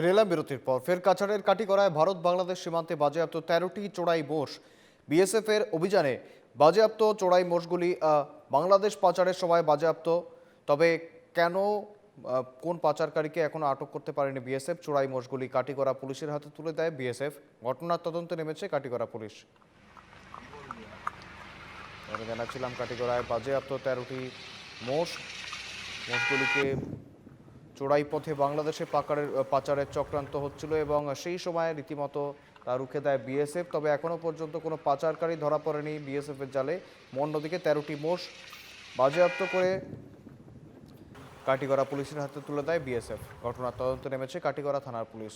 ফিরে এলাম বিরতির পর। ফের কাছাড়ের কাটিগড়ায় ভারত বাংলাদেশ সীমান্তে বাজেয়াপ্ত তেরোটি চোরাই মোষ। বিএসএফ এর অভিযানে বাজেয়াপ্ত চোরাই মোষগুলি বাংলাদেশ পাচারের সময় বাজেয়াপ্ত। তবে কেন কোন পাচারকারীকে এখনও আটক করতে পারেনি বিএসএফ চোরাই মোষগুলি কাটিগড়া পুলিশের হাতে তুলে দেয় বিএসএফ ঘটনার তদন্তে নেমেছে কাটিগড়া পুলিশ। জানাচ্ছিলাম কাটিগড়ায় বাজেয়াপ্ত তেরোটি মোষ। মোষগুলিকে চোরাই পথে বাংলাদেশে পাকারের পাচারের চক্রান্ত হচ্ছিল এবং সেই সময় রীতিমতো তা রুখে দেয় বিএসএফ। তবে এখনও পর্যন্ত কোনো পাচারকারী ধরা পড়েনি বিএসএফের জালে। অন্যদিকে তেরোটি মোষ বাজেয়াপ্ত করে কাটিগড়া পুলিশের হাতে তুলে দেয় বিএসএফ। ঘটনার তদন্ত নেমেছে কাটিগড়া থানার পুলিশ।